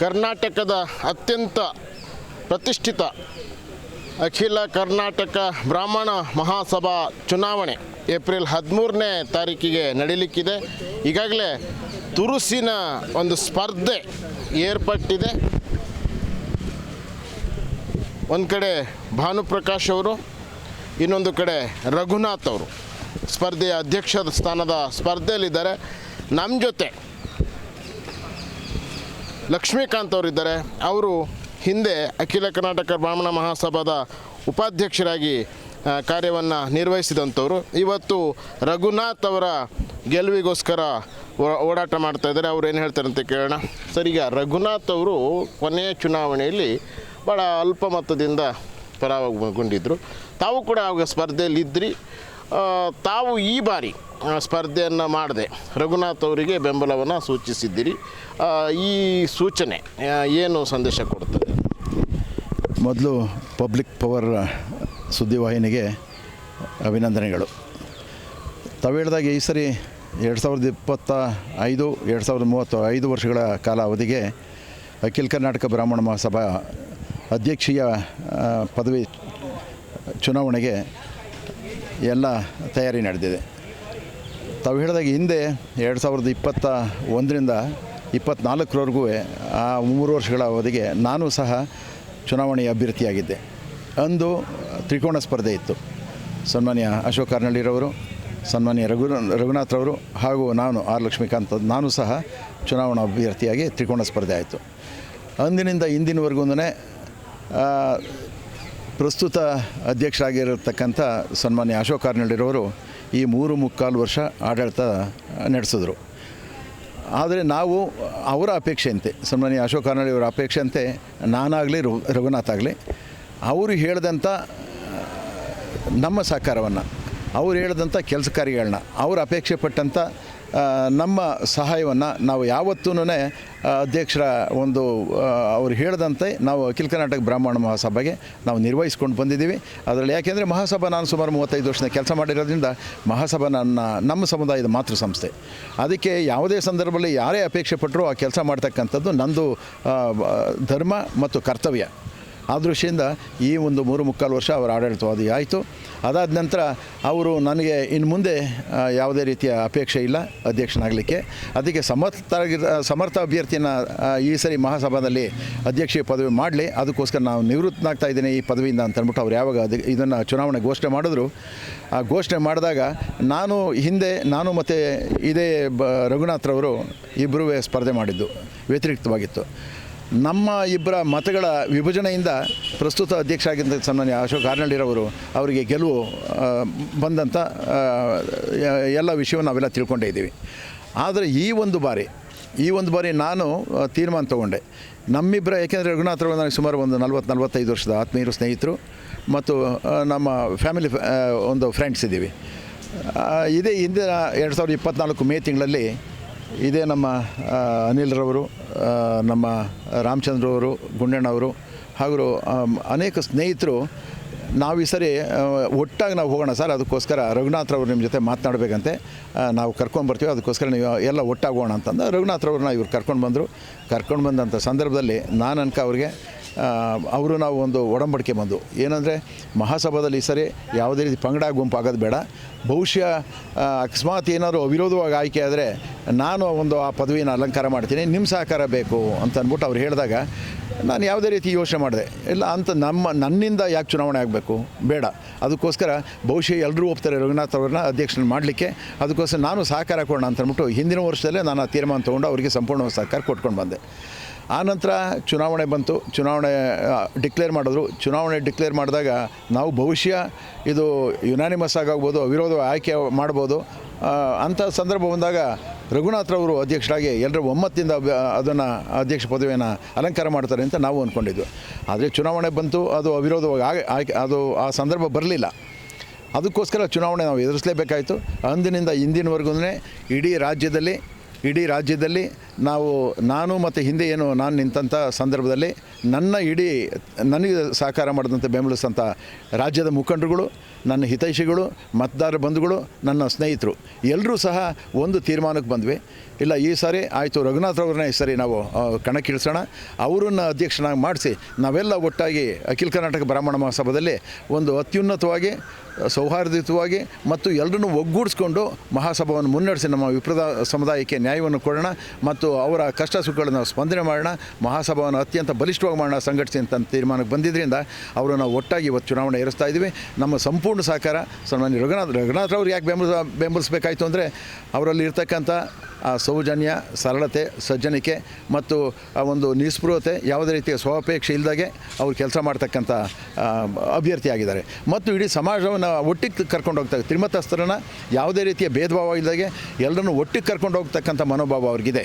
ಕರ್ನಾಟಕದ ಅತ್ಯಂತ ಪ್ರತಿಷ್ಠಿತ ಅಖಿಲ ಕರ್ನಾಟಕ ಬ್ರಾಹ್ಮಣ ಮಹಾಸಭಾ ಚುನಾವಣೆ ಏಪ್ರಿಲ್ ಹದಿಮೂರನೇ ತಾರೀಕಿಗೆ ನಡೀಲಿಕ್ಕಿದೆ. ಈಗಾಗಲೇ ತುರುಸಿನ ಒಂದು ಸ್ಪರ್ಧೆ ಏರ್ಪಟ್ಟಿದೆ. ಒಂದು ಕಡೆ ಭಾನುಪ್ರಕಾಶ್ ಅವರು, ಇನ್ನೊಂದು ಕಡೆ ರಘುನಾಥ್ ಅವರು ಸ್ಪರ್ಧೆಯ ಅಧ್ಯಕ್ಷ ಸ್ಥಾನದ ಸ್ಪರ್ಧೆಯಲ್ಲಿದ್ದಾರೆ. ನಮ್ಮ ಜೊತೆ ಲಕ್ಷ್ಮೀಕಾಂತ್ ಅವರಿದ್ದಾರೆ. ಅವರು ಹಿಂದೆ ಅಖಿಲ ಕರ್ನಾಟಕ ಬ್ರಾಹ್ಮಣ ಮಹಾಸಭಾದ ಉಪಾಧ್ಯಕ್ಷರಾಗಿ ಕಾರ್ಯವನ್ನು ನಿರ್ವಹಿಸಿದಂಥವ್ರು. ಇವತ್ತು ರಘುನಾಥ್ ಅವರ ಗೆಲುವಿಗೋಸ್ಕರ ಓಡಾಟ ಮಾಡ್ತಾ ಇದ್ದಾರೆ. ಅವ್ರು ಏನು ಹೇಳ್ತಾರೆ ಅಂತ ಕೇಳೋಣ. ಸರ್ ಈಗ ರಘುನಾಥ್ ಅವರು ಕೊನೆಯ ಚುನಾವಣೆಯಲ್ಲಿ ಭಾಳ ಅಲ್ಪ ಮತದಿಂದ ಪರಾಭವಗೊಂಡಿದ್ದರು ತಾವು ಕೂಡ ಆವಾಗ ಸ್ಪರ್ಧೆಯಲ್ಲಿದ್ದಿರಿ ಆ, ತಾವು ಈ ಬಾರಿ ಸ್ಪರ್ಧೆಯನ್ನು ಮಾಡದೆ ರಘುನಾಥ್ ಅವರಿಗೆ ಬೆಂಬಲವನ್ನು ಸೂಚಿಸಿದ್ದೀರಿ. ಈ ಸೂಚನೆ ಏನು ಸಂದೇಶ ಕೊಡ್ತದೆ? ಮೊದಲು ಪಬ್ಲಿಕ್ ಪವರ್ ಸುದ್ದಿವಾಹಿನಿಗೆ ಅಭಿನಂದನೆಗಳು. ತಾವು ಹೇಳಿದಾಗ ಈ ಸರಿ ಎರಡು ಸಾವಿರದ ಇಪ್ಪತ್ತ ಐದು, ಎರಡು ಸಾವಿರದ ಮೂವತ್ತು ಐದು ವರ್ಷಗಳ ಕಾಲಾವಧಿಗೆ ಅಖಿಲ ಕರ್ನಾಟಕ ಬ್ರಾಹ್ಮಣ ಮಹಾಸಭಾ ಅಧ್ಯಕ್ಷೀಯ ಪದವಿ ಚುನಾವಣೆಗೆ ಎಲ್ಲ ತಯಾರಿ ನಡೆದಿದೆ. ತಾವು ಹೇಳಿದಾಗ ಹಿಂದೆ ಎರಡು ಸಾವಿರದ ಇಪ್ಪತ್ತ ಒಂದರಿಂದ ಇಪ್ಪತ್ತ್ನಾಲ್ಕರವರೆಗೂ ಆ ಮೂರು ವರ್ಷಗಳ ಅವಧಿಗೆ ನಾನು ಸಹ ಚುನಾವಣೆಯ ಅಭ್ಯರ್ಥಿಯಾಗಿದ್ದೆ. ಅಂದು ತ್ರಿಕೋಣ ಸ್ಪರ್ಧೆ ಇತ್ತು. ಸನ್ಮಾನ್ಯ ಅಶೋಕ್ ಕಾರ್ನಳ್ಳಿರವರು, ಸನ್ಮಾನ್ಯ ರಘು ರಘುನಾಥ್ರವರು ಹಾಗೂ ನಾನು ಆರ್ ಲಕ್ಷ್ಮೀಕಾಂತ್ ನಾನು ಸಹ ಚುನಾವಣಾ ಅಭ್ಯರ್ಥಿಯಾಗಿ ತ್ರಿಕೋಣ ಸ್ಪರ್ಧೆ ಆಯಿತು. ಅಂದಿನಿಂದ ಇಂದಿನವರೆಗೂ ಪ್ರಸ್ತುತ ಅಧ್ಯಕ್ಷರಾಗಿರತಕ್ಕಂಥ ಸನ್ಮಾನ್ಯ ಅಶೋಕ್ ಕಾರ್ನಳ್ಳಿರವರು ಈ ಮೂರು ಮುಕ್ಕಾಲು ವರ್ಷ ಆಡಳಿತ ನಡೆಸಿದ್ರು. ಆದರೆ ನಾವು ಅವರ ಅಪೇಕ್ಷೆಯಂತೆ, ಸನ್ಮಾನ್ಯ ಅಶೋಕ್ ಕಾರ್ನಳ್ಳಿ ಅವರ ಅಪೇಕ್ಷೆಯಂತೆ ನಾನಾಗಲಿ ರಘುನಾಥ್ ಆಗಲಿ, ಅವರು ಹೇಳಿದಂಥ ನಮ್ಮ ಸಹಕಾರವನ್ನು, ಅವ್ರು ಹೇಳಿದಂಥ ಕೆಲಸ ಕಾರ್ಯಗಳನ್ನ ಅವ್ರು ಅಪೇಕ್ಷೆ ಪಟ್ಟಂಥ ನಮ್ಮ ಸಹಾಯವನ್ನು ನಾವು ಯಾವತ್ತೂ ಅಧ್ಯಕ್ಷರ ಒಂದು ಅವರು ಹೇಳಿದಂತೆ ನಾವು ಅಖಿಲ ಕರ್ನಾಟಕ ಬ್ರಾಹ್ಮಣ ಮಹಾಸಭೆಗೆ ನಾವು ನಿರ್ವಹಿಸ್ಕೊಂಡು ಬಂದಿದ್ದೀವಿ. ಅದರಲ್ಲಿ ಯಾಕೆಂದರೆ ಮಹಾಸಭಾ ನಾನು ಸುಮಾರು ಮೂವತ್ತೈದು ವರ್ಷದ ಕೆಲಸ ಮಾಡಿರೋದ್ರಿಂದ ಮಹಾಸಭಾ ನನ್ನ, ನಮ್ಮ ಸಮುದಾಯದ ಮಾತೃ ಸಂಸ್ಥೆ. ಅದಕ್ಕೆ ಯಾವುದೇ ಸಂದರ್ಭದಲ್ಲಿ ಯಾರೇ ಅಪೇಕ್ಷೆ ಪಟ್ಟರೂ ಆ ಕೆಲಸ ಮಾಡ್ತಕ್ಕಂಥದ್ದು ನಂದು ಧರ್ಮ ಮತ್ತು ಕರ್ತವ್ಯ. ಆ ದೃಷ್ಟಿಯಿಂದ ಈ ಒಂದು ಮೂರು ಮುಕ್ಕಾಲು ವರ್ಷ ಅವರ ಆಡಳಿತವಾದಿ ಆಯಿತು. ಅದಾದ ನಂತರ ಅವರು ನನಗೆ ಇನ್ನು ಮುಂದೆ ಯಾವುದೇ ರೀತಿಯ ಅಪೇಕ್ಷೆ ಇಲ್ಲ, ಅಧ್ಯಕ್ಷನಾಗಲಿಕ್ಕೆ. ಅದಕ್ಕೆ ಸಮರ್ಥರಾಗಿ ಸಮರ್ಥ ಅಭ್ಯರ್ಥಿಯನ್ನು ಈ ಸರಿ ಮಹಾಸಭಾದಲ್ಲಿ ಅಧ್ಯಕ್ಷೀಯ ಪದವಿ ಮಾಡಲಿ. ಅದಕ್ಕೋಸ್ಕರ ನಾವು ನಿವೃತ್ತನಾಗ್ತಾ ಇದ್ದೀನಿ ಈ ಪದವಿಯಿಂದ ಅಂತ ಅಂದ್ಬಿಟ್ಟು ಅವ್ರು ಯಾವಾಗ ಅದು, ಇದನ್ನು ಚುನಾವಣೆ ಘೋಷಣೆ ಮಾಡಿದ್ರು. ಆ ಘೋಷಣೆ ಮಾಡಿದಾಗ ನಾನು ಹಿಂದೆ, ನಾನು ಮತ್ತು ಇದೇ ಬ ರಘುನಾಥ್ರವರು ಇಬ್ಬರೂ ಸ್ಪರ್ಧೆ ಮಾಡಿದ್ದು, ವ್ಯತಿರಿಕ್ತವಾಗಿತ್ತು. ನಮ್ಮ ಇಬ್ಬರ ಮತಗಳ ವಿಭಜನೆಯಿಂದ ಪ್ರಸ್ತುತ ಅಧ್ಯಕ್ಷ ಆಗಿದ್ದ ಸನ್ಮಾನ್ಯ ಅಶೋಕ್ ಹಾರ್ನಳ್ಳಿರವರು ಅವರಿಗೆ ಗೆಲುವು ಬಂದಂಥ ಎಲ್ಲ ವಿಷಯವನ್ನು ನಾವೆಲ್ಲ ತಿಳ್ಕೊಂಡೇ ಇದ್ದೀವಿ. ಆದರೆ ಈ ಒಂದು ಬಾರಿ, ಈ ಒಂದು ಬಾರಿ ನಾನು ತೀರ್ಮಾನ ತಗೊಂಡೆ. ನಮ್ಮಿಬ್ಬರ, ಏಕೆಂದರೆ ರಘುನಾಥರವರು ನನಗೆ ಸುಮಾರು ಒಂದು ನಲ್ವತ್ತು ನಲ್ವತ್ತೈದು ವರ್ಷದ ಆತ್ಮೀಯರು ಸ್ನೇಹಿತರು ಮತ್ತು ನಮ್ಮ ಫ್ಯಾಮಿಲಿ ಒಂದು ಫ್ರೆಂಡ್ಸ್ ಇದ್ದೀವಿ. ಇದೇ ಹಿಂದಿನ ಎರಡು ಸಾವಿರದ ಇಪ್ಪತ್ತ್ನಾಲ್ಕು ಮೇ ತಿಂಗಳಲ್ಲಿ ಇದೇ ನಮ್ಮ ಅನಿಲ್ರವರು ನಮ್ಮ ರಾಮಚಂದ್ರವರು ಗುಂಡಣ್ಣವರು ಹಾಗೂ ಅನೇಕ ಸ್ನೇಹಿತರು ನಾವು ಈ ಸರಿ ಒಟ್ಟಾಗಿ ನಾವು ಹೋಗೋಣ ಸರ್. ಅದಕ್ಕೋಸ್ಕರ ರಘುನಾಥ್ರವ್ರು ನಿಮ್ಮ ಜೊತೆ ಮಾತನಾಡಬೇಕಂತೆ. ನಾವು ಕರ್ಕೊಂಡು ಬರ್ತೀವಿ. ಅದಕ್ಕೋಸ್ಕರ ನೀವು ಎಲ್ಲ ಒಟ್ಟಾಗೋಣ ಅಂತಂದು ರಘುನಾಥ್ರವ್ರನ್ನ ಇವ್ರು ಕರ್ಕೊಂಡು ಬಂದರು. ಕರ್ಕೊಂಡು ಬಂದಂಥ ಸಂದರ್ಭದಲ್ಲಿ ನಾನು ಅನ್ಕ ಅವ್ರಿಗೆ ಅವರು ನಾವು ಒಂದು ಒಡಂಬಡಿಕೆ ಬಂದು. ಏನಂದರೆ, ಮಹಾಸಭಾದಲ್ಲಿ ಸರಿ ಯಾವುದೇ ರೀತಿ ಪಂಗಡ ಗುಂಪಾಗೋದು ಬೇಡ. ಬಹುಶಃ ಅಕಸ್ಮಾತ್ ಏನಾದರೂ ಅವಿರೋಧವಾಗಿ ಆಯ್ಕೆ ಆದರೆ ನಾನು ಒಂದು ಆ ಪದವಿನ ಅಲಂಕಾರ ಮಾಡ್ತೀನಿ ನಿಮ್ಮ ಸಹಕಾರ ಬೇಕು ಅಂತ ಅಂದ್ಬಿಟ್ಟು ಅವ್ರು ಹೇಳಿದಾಗ ನಾನು ಯಾವುದೇ ರೀತಿ ಯೋಚನೆ ಮಾಡಿದೆ. ಇಲ್ಲ, ಅಂತ ನಮ್ಮ, ನನ್ನಿಂದ ಯಾಕೆ ಚುನಾವಣೆ ಆಗಬೇಕು? ಬೇಡ. ಅದಕ್ಕೋಸ್ಕರ ಬಹುಶಃ ಎಲ್ಲರೂ ಒಪ್ತಾರೆ ರಘುನಾಥ್ ಅವ್ರನ್ನ ಅಧ್ಯಕ್ಷನ ಮಾಡಲಿಕ್ಕೆ. ಅದಕ್ಕೋಸ್ಕರ ನಾನು ಸಹಕಾರ ಕೊಡೋಣ ಅಂತ ಅಂದ್ಬಿಟ್ಟು ಹಿಂದಿನ ವರ್ಷದಲ್ಲೇ ನಾನು ಆ ತೀರ್ಮಾನ ತೊಗೊಂಡು ಅವರಿಗೆ ಸಂಪೂರ್ಣ ಸಹಕಾರ ಕೊಟ್ಕೊಂಡು ಬಂದೆ. ಆನಂತರ ಚುನಾವಣೆ ಬಂತು. ಚುನಾವಣೆ ಡಿಕ್ಲೇರ್ ಮಾಡಿದ್ರು. ಚುನಾವಣೆ ಡಿಕ್ಲೇರ್ ಮಾಡಿದಾಗ ನಾವು ಭವಿಷ್ಯ ಇದು ಯುನಾನಿಮಸ್ ಆಗಾಗ್ಬೋದು ಅವಿರೋಧ ಆಯ್ಕೆ ಮಾಡ್ಬೋದು. ಅಂಥ ಸಂದರ್ಭ ಬಂದಾಗ ರಘುನಾಥ್ರವರು ಅಧ್ಯಕ್ಷರಾಗಿ ಎಲ್ಲರ ಒಮ್ಮತ್ತಿಂದ ಅದನ್ನು ಅಧ್ಯಕ್ಷ ಪದವಿಯನ್ನು ಅಲಂಕಾರ ಮಾಡ್ತಾರೆ ಅಂತ ನಾವು ಅಂದ್ಕೊಂಡಿದ್ವಿ ಆದರೆ ಚುನಾವಣೆ ಬಂತು, ಅದು ಅವಿರೋಧವಾಗಿ ಆಯ್ಕೆ ಅದು ಆ ಸಂದರ್ಭ ಬರಲಿಲ್ಲ. ಅದಕ್ಕೋಸ್ಕರ ಚುನಾವಣೆ ನಾವು ಎದುರಿಸಲೇಬೇಕಾಯಿತು. ಅಂದಿನಿಂದ ಇಂದಿನವರೆಗೂ ಇಡೀ ರಾಜ್ಯದಲ್ಲಿ ಇಡೀ ರಾಜ್ಯದಲ್ಲಿ ನಾವು ನಾನು ಮತ್ತು ಹಿಂದೆ ಏನು ನಾನು ನಿಂತಂಥ ಸಂದರ್ಭದಲ್ಲಿ ನನ್ನ ಇಡೀ, ನನಗೆ ಸಹಕಾರ ಮಾಡಿದಂಥ ಬೆಂಬಲಿಸಿದಂಥ ರಾಜ್ಯದ ಮುಖಂಡರುಗಳು, ನನ್ನ ಹಿತೈಷಿಗಳು ಮತದಾರ ಬಂಧುಗಳು, ನನ್ನ ಸ್ನೇಹಿತರು. ಎಲ್ಲರೂ ಸಹ ಒಂದು ತೀರ್ಮಾನಕ್ಕೆ ಬಂದ್ವಿ. ಇಲ್ಲ, ಈ ಸಾರಿ ಆಯಿತು, ರಘುನಾಥ್ ಅವ್ರನ್ನ ಈ ಸಾರಿ ನಾವು ಕಣಕ್ಕಿಳಿಸೋಣ. ಅವರನ್ನು ಅಧ್ಯಕ್ಷನಾಗಿ ಮಾಡಿಸಿ, ನಾವೆಲ್ಲ ಒಟ್ಟಾಗಿ ಅಖಿಲ ಕರ್ನಾಟಕ ಬ್ರಾಹ್ಮಣ ಮಹಾಸಭಾದಲ್ಲಿ ಒಂದು ಅತ್ಯುನ್ನತವಾಗಿ, ಸೌಹಾರ್ದಯುತವಾಗಿ ಮತ್ತು ಎಲ್ಲರನ್ನೂ ಒಗ್ಗೂಡಿಸ್ಕೊಂಡು ಮಹಾಸಭಾವನ್ನು ಮುನ್ನಡೆಸಿ, ನಮ್ಮ ವಿಪ್ರದ ಸಮುದಾಯಕ್ಕೆ ನ್ಯಾಯವನ್ನು ಕೊಡೋಣ ಮತ್ತು ಅವರ ಕಷ್ಟ ಸುಖಗಳನ್ನು ಸ್ಪಂದನೆ ಮಾಡೋಣ. ಮಹಾಸಭಾವನ್ನು ಅತ್ಯಂತ ಬಲಿಷ್ಠವಾಗಿ ಮಾಡೋಣ ಸಂಘಟಿಸಿ ಅಂತ ತೀರ್ಮಾನಕ್ಕೆ ಬಂದಿದ್ದರಿಂದ ನಾವು ಒಟ್ಟಾಗಿ ಇವತ್ತು ಚುನಾವಣೆ ಏರಿಸ್ತಾ ಇದ್ದೀವಿ. ನಮ್ಮ ಸಂಪೂರ್ಣ ಸಹಕಾರ ಸನ್ಮಾನ್ಯ ರಘುನಾಥ್ ರಘುನಾಥ್ ಅವ್ರು ಯಾಕೆ ಬೆಂಬಲ, ಬೆಂಬಲಿಸಬೇಕಾಯಿತು ಅಂದರೆ ಅವರಲ್ಲಿ ಇರ್ತಕ್ಕಂಥ ಆ ಸೌಜನ್ಯ, ಸರಳತೆ, ಸಜ್ಜನಿಕೆ ಮತ್ತು ಆ ಒಂದು ನಿಸ್ಪೃಹತೆ ಯಾವುದೇ ರೀತಿಯ ಸ್ವಾಪೇಕ್ಷೆ ಇಲ್ಲದಾಗೆ ಅವರು ಕೆಲಸ ಮಾಡ್ತಕ್ಕಂಥ ಅಭ್ಯರ್ಥಿಯಾಗಿದ್ದಾರೆ ಮತ್ತು ಇಡೀ ಸಮಾಜವನ್ನು ಒಟ್ಟಿಗೆ ಕರ್ಕೊಂಡು ಹೋಗ್ತಾರೆ ತ್ರಿಮತಸ್ಥರನ್ನು ಯಾವುದೇ ರೀತಿಯ ಭೇದ ಭಾವ ಇಲ್ಲದಾಗೆ ಎಲ್ಲರನ್ನು ಒಟ್ಟಿಗೆ ಕರ್ಕೊಂಡು ಹೋಗ್ತಕ್ಕಂಥ ಮನೋಭಾವ ಅವ್ರಿಗಿದೆ.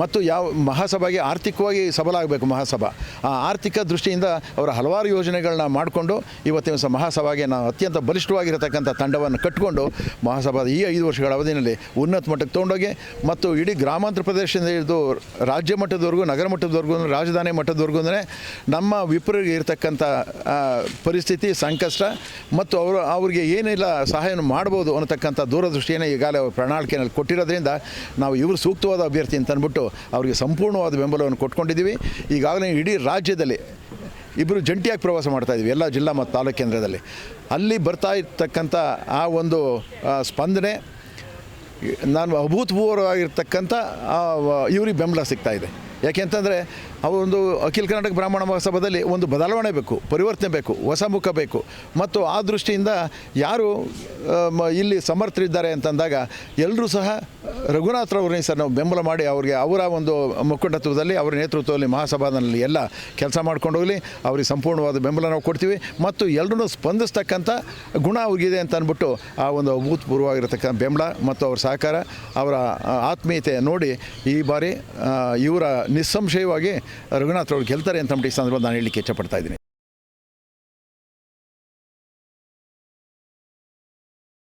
ಮತ್ತು ಯಾವ ಮಹಾಸಭೆಗೆ ಆರ್ಥಿಕವಾಗಿ ಸಬಲ ಆಗಬೇಕು ಮಹಾಸಭಾ. ಆ ಆರ್ಥಿಕ ದೃಷ್ಟಿಯಿಂದ ಅವರ ಹಲವಾರು ಯೋಜನೆಗಳನ್ನ ಮಾಡಿಕೊಂಡು ಇವತ್ತಿನ ಸಹ ಮಹಾಸಭಾಗೆ ನಾವು ಅತ್ಯಂತ ಬಲಿಷ್ಠವಾಗಿರತಕ್ಕಂಥ ತಂಡವನ್ನು ಕಟ್ಟಿಕೊಂಡು ಮಹಾಸಭಾದ ಈ ಐದು ವರ್ಷಗಳ ಅವಧಿಯಲ್ಲಿ ಉನ್ನತ ಮಟ್ಟಕ್ಕೆ ತೊಗೊಂಡೋಗಿ ಮತ್ತು ಇಡೀ ಗ್ರಾಮಾಂತರ ಪ್ರದೇಶದಿಂದ ಹಿಡಿದು ರಾಜ್ಯ ಮಟ್ಟದವರೆಗೂ, ನಗರ ಮಟ್ಟದವರೆಗೂ, ರಾಜಧಾನಿ ಮಟ್ಟದವರೆಗೂ ಅಂದರೆ ನಮ್ಮ ವಿಪರಿಗೆ ಇರತಕ್ಕಂಥ ಪರಿಸ್ಥಿತಿ, ಸಂಕಷ್ಟ ಮತ್ತು ಅವರು, ಅವ್ರಿಗೆ ಏನೆಲ್ಲ ಸಹಾಯವನ್ನು ಮಾಡ್ಬೋದು ಅನ್ನತಕ್ಕಂಥ ದೂರದೃಷ್ಟಿಯನ್ನು ಈಗಾಗಲೇ ಪ್ರಣಾಳಿಕೆಯಲ್ಲಿ ಕೊಟ್ಟಿರೋದ್ರಿಂದ ನಾವು ಇವರು ಸೂಕ್ತವಾದ ಅಭ್ಯರ್ಥಿ ಅಂತ ಅಂದ್ಬಿಟ್ಟು ಅವರಿಗೆ ಸಂಪೂರ್ಣವಾದ ಬೆಂಬಲವನ್ನು ಕೊಟ್ಕೊಂಡಿದ್ದೀವಿ. ಈಗಾಗಲೇ ಇಡೀ ರಾಜ್ಯದಲ್ಲಿ ಇಬ್ಬರು ಜಂಟಿಯಾಗಿ ಪ್ರವಾಸ ಮಾಡ್ತಾ ಇದ್ದೀವಿ, ಎಲ್ಲ ಜಿಲ್ಲಾ ಮತ್ತು ತಾಲೂಕು ಕೇಂದ್ರದಲ್ಲಿ. ಅಲ್ಲಿ ಬರ್ತಾ ಇರ್ತಕ್ಕಂಥ ಆ ಒಂದು ಸ್ಪಂದನೆ, ನಾನು ಅಭೂತಪೂರ್ವವಾಗಿರ್ತಕ್ಕಂಥ ಇವ್ರಿಗೆ ಬೆಂಬಲ ಸಿಗ್ತಾ ಇದೆ. ಯಾಕೆಂತಂದರೆ ಒಂದು ಅಖಿಲ ಕರ್ನಾಟಕ ಬ್ರಾಹ್ಮಣ ಮಹಾಸಭಾದಲ್ಲಿ ಒಂದು ಬದಲಾವಣೆ ಬೇಕು, ಪರಿವರ್ತನೆ ಬೇಕು ಹೊಸ ಮುಖ ಬೇಕು. ಮತ್ತು ಆ ದೃಷ್ಟಿಯಿಂದ ಯಾರು ಇಲ್ಲಿ ಸಮರ್ಥರಿದ್ದಾರೆ ಅಂತಂದಾಗ ಎಲ್ಲರೂ ಸಹ ರಘುನಾಥ್ರವ್ರನ್ನ ಸರ್ ನಾವು ಬೆಂಬಲ ಮಾಡಿ ಅವ್ರಿಗೆ ಅವರ ಒಂದು ಮುಖಂಡತ್ವದಲ್ಲಿ, ಅವರ ನೇತೃತ್ವದಲ್ಲಿ, ಮಹಾಸಭಾದಲ್ಲಿ ಎಲ್ಲ ಕೆಲಸ ಮಾಡ್ಕೊಂಡು ಹೋಗಲಿ. ಅವ್ರಿಗೆ ಸಂಪೂರ್ಣವಾದ ಬೆಂಬಲ ನಾವು ಕೊಡ್ತೀವಿ. ಮತ್ತು ಎಲ್ಲರೂ ಸ್ಪಂದಿಸ್ತಕ್ಕಂಥ ಗುಣ ಅವ್ರಿಗಿದೆ ಅಂತ ಅಂದ್ಬಿಟ್ಟು ಆ ಒಂದು ಅಭೂತಪೂರ್ವವಾಗಿರತಕ್ಕಂಥ ಬೆಂಬಲ ಮತ್ತು ಅವ್ರ ಸಹಕಾರ, ಅವರ ಆತ್ಮೀಯತೆ ನೋಡಿ ಈ ಬಾರಿ ಇವರ ನಿಸ್ಸಂಶಯವಾಗಿ ರಘುನಾಥ್ ಅವ್ರು ಗೆಲ್ತಾರೆ ಅಂತ ಈ ಸಂದರ್ಭದಲ್ಲಿ ನಾನು ಹೇಳಲಿಕ್ಕೆ ಇಷ್ಟಪಡ್ತಾ ಇದ್ದೀನಿ.